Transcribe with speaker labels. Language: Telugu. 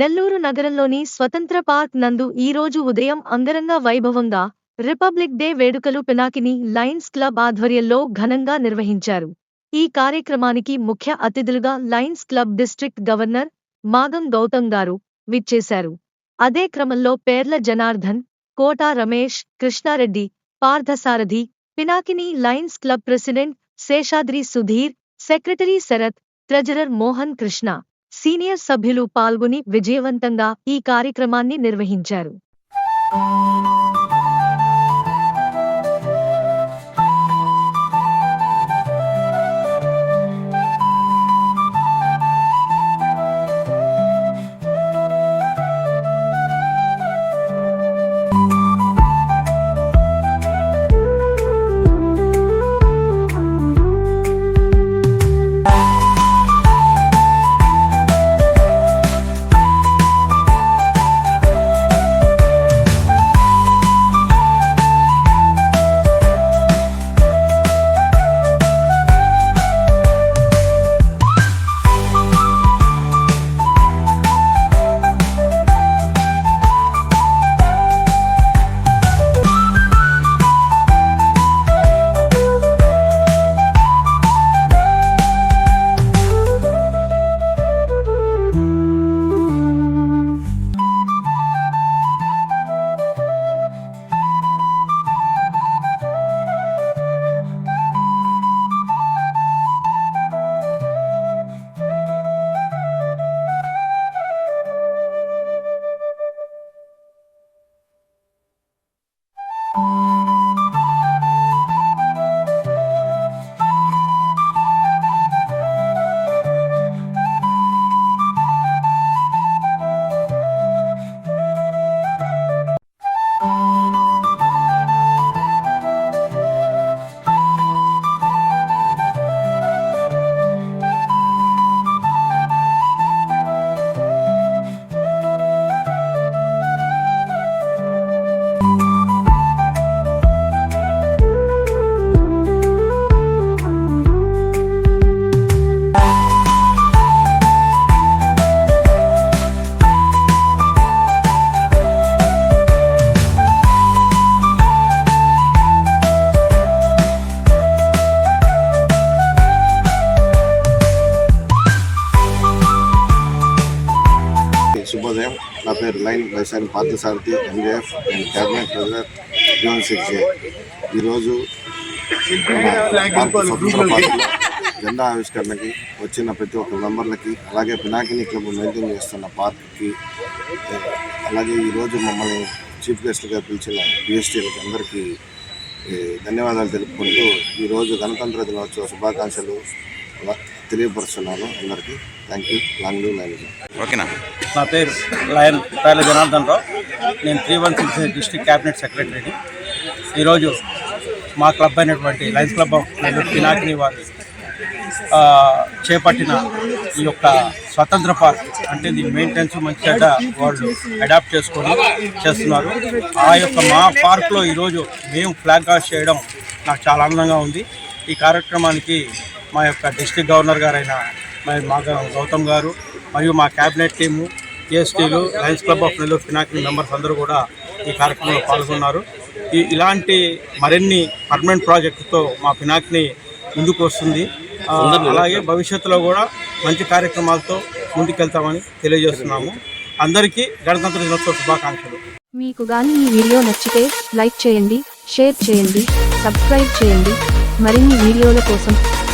Speaker 1: నెల్లూరు నగరంలోని స్వతంత్ర పార్క్ నందు ఈరోజు ఉదయం అంగరంగ వైభవంగా రిపబ్లిక్ డే వేడుకలు పినాకిని లయన్స్ క్లబ్ ఆధ్వర్యంలో ఘనంగా నిర్వహించారు ఈ కార్యక్రమానికి ముఖ్య అతిథులుగా Lions Club district governor Magam Gautam గారు విచ్చేశారు అదే క్రమంలో Perla Janardhan Kota Ramesh Krishnareddy Parthasarathi Pinakini Lions Club president Seshadri Sudheer secretary Sarath treasurer Mohan Krishna senior సభ్యులు పాల్గొని విజయవంతంగా ఈ కార్యక్రమాన్ని నిర్వహించారు
Speaker 2: Música శుభోదయం నా పేరు Lion Vaishali Parthasarathi MJF and cabinet treasurer zone six ఈరోజు జెండా ఆవిష్కరణకి వచ్చిన ప్రతి ఒక్క మెంబర్లకి అలాగే పినాకిని క్లబ్ మెయింటైన్ చేస్తున్న పార్క్కి అలాగే ఈరోజు మమ్మల్ని చీఫ్ గెస్ట్గా పిలిచిన పిఎస్టీలకి అందరికీ ధన్యవాదాలు తెలుపుకుంటూ ఈరోజు గణతంత్ర దినోత్సవ శుభాకాంక్షలు తెలియపరుస్తున్నాను అందరికీ thank you long live Lion
Speaker 3: ఓకేనా నా పేరు లయన్ పేర్ల జనార్దన్ రావు నేను three one six district cabinet సెక్రటరీని ఈరోజు మా క్లబ్ అయినటువంటి Lions Club of Nellore Pinakini వారు చేపట్టిన ఈ యొక్క స్వతంత్ర పార్క్ అంటే దీని మెయింటెనెన్స్ మంచి చెడ్డ వాళ్ళు అడాప్ట్ చేసుకొని చేస్తున్నారు ఆ యొక్క మా పార్క్లో ఈరోజు మేము ఫ్లాగ్ కాస్ట్ చేయడం నాకు చాలా ఆనందంగా ఉంది ఈ కార్యక్రమానికి మా యొక్క డిస్టిక్ గవర్నర్ గారైన మరి మా గౌతమ్ గారు మరియు మా క్యాబినెట్ టీము ఏఎస్టీలు Lions Club of Nellore Pinakini members అందరూ కూడా ఈ కార్యక్రమంలో పాల్గొన్నారు ఈ ఇలాంటి మరిన్ని పర్మనెంట్ ప్రాజెక్టుతో మా ఫినాక్ని ముందుకు వస్తుంది అలాగే భవిష్యత్తులో కూడా మంచి కార్యక్రమాలతో ముందుకెళ్తామని తెలియజేస్తున్నాము అందరికీ గణతంత్ర దినోత్సవ శుభాకాంక్షలు మీకు కానీ ఈ వీడియో నచ్చితే లైక్ చేయండి షేర్ చేయండి సబ్స్క్రైబ్ చేయండి మరిన్ని వీడియోల కోసం